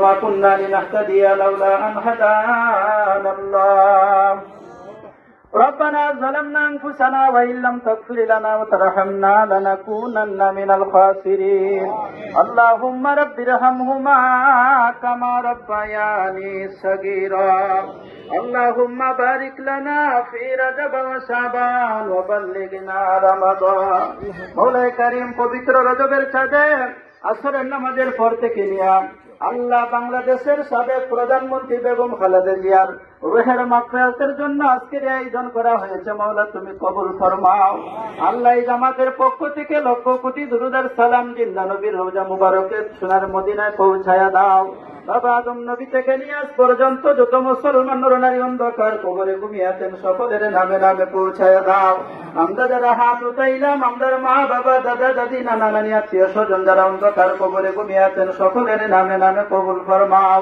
وما كنا لنهتدي لولا أن هدانا الله ربنا ظلمنا أنفسنا وإن لم تغفر لنا وترحمنا لنكونن من الخاسرين اللهم رب ارحمهما كما ربياني صغيرا اللهم بارك لنا في رجب وشعبان وبلغنا رمضان مولاي كريم পবিত্র রজবের চাঁদে আসরের নামাজের পর থেকে নিয়া আল্লাহ বাংলাদেশের সাবেক প্রধানমন্ত্রী বেগম খালেদা জিয়ার রুহের মাকফিরাতের জন্য আজকের আয়োজন করা হয়েছে, মাওলা, তুমি কবুল ফরমাও। আল্লাহ জামাতের পক্ষ থেকে লক্ষ কোটি দুরুদার সালাম জিন্দা নবীর রোজা মুবারকের সোনার মদিনায় পৌঁছায়া দাও। বাবা আদম নবী থেকে নিয়ে আজ পর্যন্ত যত মুসলমান নরনারী অন্ধকার কবরে ঘুমিয়ে আছেন, সকলের নামে নামে পৌঁছায়া দাও। আমরা যারা হাত উঠাইলাম আমাদের মা, বাবা, দাদা, দাদি, নানা, নানি, আত্মীয়, স্বজন যারা অন্ধকার কবরে ঘুমিয়ে আছেন, সকলের নামে নামে কবুল ফরমাও।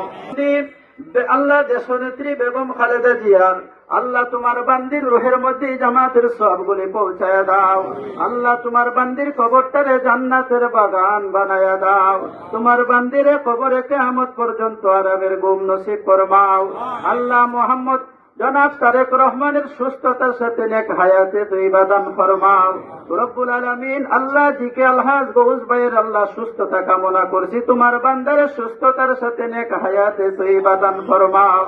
আল্লাহ দেশনেত্রী বেগম খালেদা জিয়ার, আল্লাহ তোমার বান্দির রোহের মধ্যে জামাতের সবগুলি পৌঁছায় দাও। আল্লাহ তোমার বান্দির কবরটারে জান্নাতের বাগান বানায়া দাও। তোমার বান্দিরে কবরে কেমত পর্যন্ত আরামের গুম নসিব ফরমাও আল্লাহ মোহাম্মদ জনাব তারেক রহমানের সুস্থতার সাথে নেক হায়াতে তুই বাদান ফরমাও। রব্বুল আলমিন আল্লাহ জিকে আলহাজ গৌস ভাইয়ের আল্লাহ সুস্থতা কামনা করছি। তোমার বান্দারে সুস্থতার সাথে নেক হায়াতে তুই বাদান ফরমাও।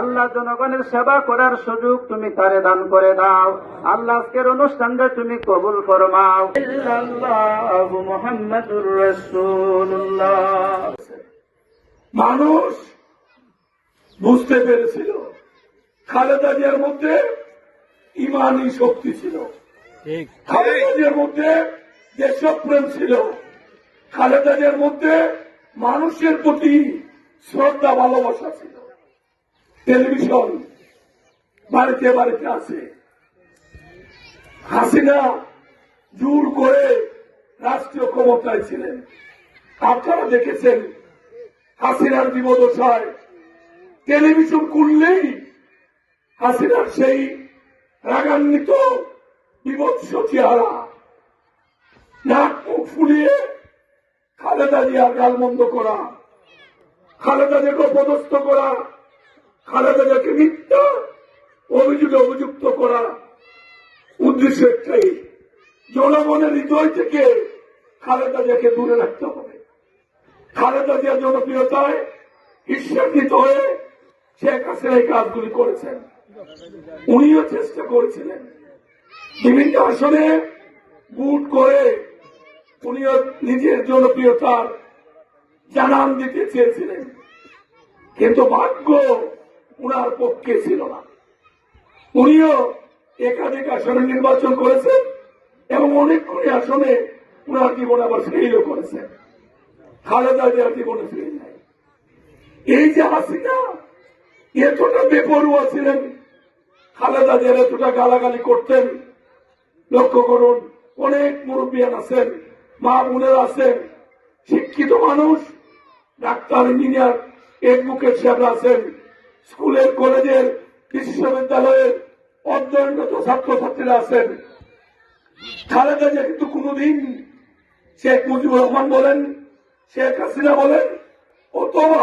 আল্লাহ জনগণের সেবা করার সুযোগ তুমি তারে দান করে দাও। আল্লাহ আজকের অনুষ্ঠানটা তুমি কবুল ফরমাও। মানুষ বুঝতে পেরেছিল খালেদা জিয়ার মধ্যে ইমানি শক্তি ছিল। খালেদা জিয়ার মধ্যে দেশপ্রেম ছিল খালেদা জিয়ার মধ্যে মানুষের প্রতি শ্রদ্ধা ভালোবাসা ছিল। টেলিভিশন বাড়িতে বাড়িতে আছে। হাসিনা জোর করে রাষ্ট্রীয় ক্ষমতায় ছিলেন। আপনারা দেখেছেন হাসিনার বিপদশায় টেলিভিশন খুললেই হাসিনার সেই রাগান্বিত বিভৎস চেহারা, নাক মুখ ফুলিয়ে খালেদা জিয়ার গালমন্দ করা, খালেদা জিয়াকে অপদস্থ করা, খালেদা জিয়াকে মিথ্যা অভিযোগে অভিযুক্ত করা, উদ্দেশ্য একটাই, জনগণের হৃদয় থেকে খালেদা জিয়াকে দূরে রাখতে হবে। খালেদা জিয়া জনপ্রিয়তায় ঈর্ষান্বিত হয়ে শেখ হাসিনা এই কাজগুলি করেছেন। উনিও চেষ্টা করেছিলেন। বিভিন্ন আসনে বুট করে উনিও নিজের জনপ্রিয়তার জানান দিতে চেয়েছিলেন। কিন্তু ভাগ্য উনার পক্ষে ছিল না। উনিও একাধিক আসনে নির্বাচন করেছেন এবং অনেকগুলি আসনে উনার জীবন আবার ফেইলও করেছেন। খালেদা জিয়ার জীবনে ফিরে নাই। এই যে হাসিনা, এতটা বেপরুয়া ছিলেন খালেদা জিয়ার এতটা গালাগালি করতেন, লক্ষ্য করুন, অনেক মুরব্বিয়ান আছেন, মা বোনের আছেন, শিক্ষিত মানুষ, ডাক্তার, ইঞ্জিনিয়ার, এডভোকেট সাহেব আছেন, স্কুলের, কলেজের, বিশ্ববিদ্যালয়ের অধ্যয়নরত ছাত্রছাত্রীরা আছেন। খালেদা জিয়া কিন্তু কোনোদিন শেখ মুজিবুর রহমান বলেন, শেখ হাসিনা বলেন, অথবা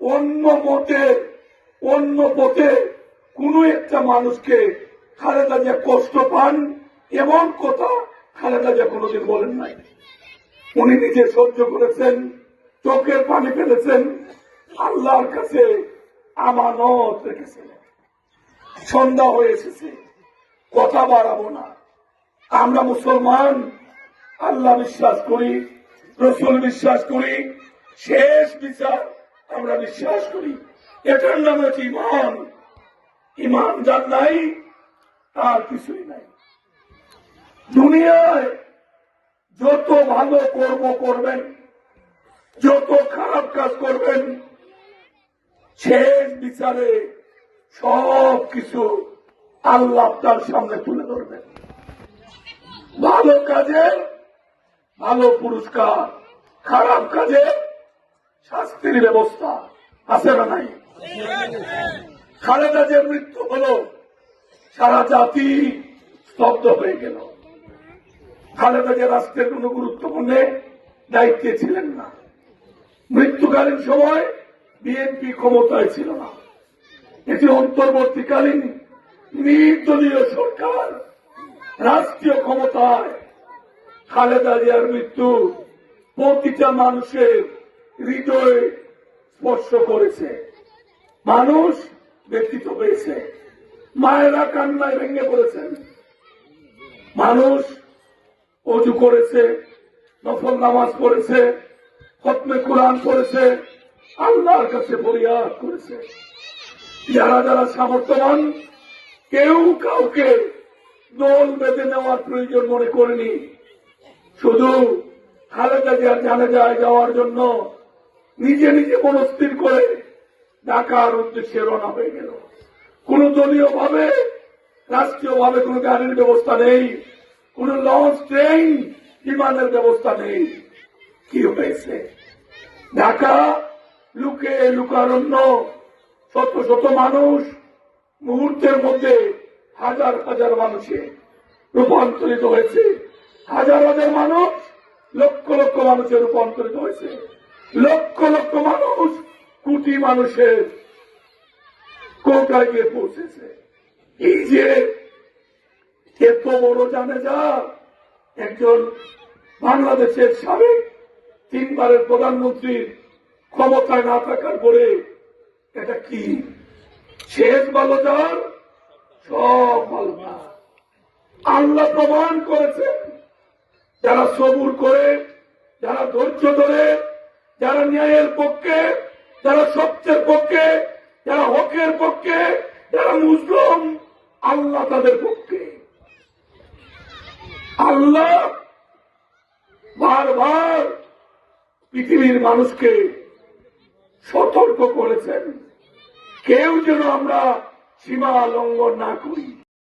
অন্য মতের, অন্য পথে কোন একটা মানুষকে খালেদা জিয়া কষ্ট পান, এমন কথা খালেদা জিয়া কোনোদিন বলেন নাই। উনি নিজে সহ্য করেছেন, চোখের পানি ফেলেছেন, আল্লাহর কাছে আমানত রেখেছেন। সন্ধ্যা হয়ে এসেছে, কথা বাড়াবো না। আমরা মুসলমান, আল্লাহ বিশ্বাস করি, রসুল বিশ্বাস করি, শেষ বিচার আমরা বিশ্বাস করি। এটার নাম হচ্ছে ইমান ইমান যার নাই, তার কিছুই নাই। দুনিয়ায় যত ভালো কর্ম করবেন, যত খারাপ কাজ করবেন, শেষ বিচারে সব কিছু আল্লাহ তার সামনে তুলে ধরবেন। ভালো কাজে, ভালো পুরস্কার, খারাপ কাজে শাস্তির ব্যবস্থা আছে না নাই? খালেদা যে মৃত্যু হলো, সারা জাতি স্তব্ধ হয়ে গেল। খালেদা যে রাষ্ট্রের কোন গুরুত্বপূর্ণ দায়িত্বে ছিলেন না। মৃত্যুকালীন সময় বিএনপি ক্ষমতায় ছিল না। এটি অন্তর্বর্তীকালীন নির্দলীয় সরকার রাষ্ট্রীয় ক্ষমতায় খালেদা জিয়ার মৃত্যু প্রতিটা মানুষের হৃদয়ে স্পর্শ করেছে। মানুষ ব্যক্তিত্ব পেয়েছে মায়েরা কান্নায় ভেঙে পড়েছেন। মানুষ অজু করেছে, নফল নামাজ পড়েছে, খতমে কোরআন পড়েছে, আল্লাহর কাছে ফরিয়াদ করেছে। যারা যারা সামর্থ্যবান, কেউ কাউকে দোল বেঁধে নেওয়ার প্রয়োজন মনে করেনি। শুধু খালেদা জিয়ার জানে যায় যাওয়ার জন্য নিজে নিজে মনস্থির করে ঢাকার উদ্দেশ্যে রওনা হয়ে গেল। কোন দলীয় ভাবে রাষ্ট্রীয় ভাবে কোন গাড়ির ব্যবস্থা নেই, কোন লঞ্চ ট্রেন বিমানের ব্যবস্থা নেই। কি হয়েছে? ঢাকা লুকে লুকারণ্য শত শত মানুষ মুহূর্তের মধ্যে হাজার হাজার মানুষে রূপান্তরিত হয়েছে। হাজার হাজার মানুষ লক্ষ লক্ষ মানুষে রূপান্তরিত হয়েছে। লক্ষ লক্ষ মানুষ কোটি মানুষের কোটায় গিয়ে পৌঁছেছে। এই যে এত বড় জানে যা একজন বাংলাদেশের সাবেক, তিনবারের প্রধানমন্ত্রীর ক্ষমতায় না থাকার পরে এটা কি? শেষ ভালো যার? সব ভালো না আল্লাহ প্রমাণ করেছেন যারা সবুর করে, যারা ধৈর্য ধরে, যারা ন্যায়ের পক্ষে যারা সত্যের পক্ষে, যারা হকের পক্ষে, যারা মুসলিম, আল্লাহ তাদের পক্ষে। আল্লাহ বারবার পৃথিবীর মানুষকে সতর্ক করেছেন। কেউ যেন আমরা সীমা লঙ্ঘন না করি।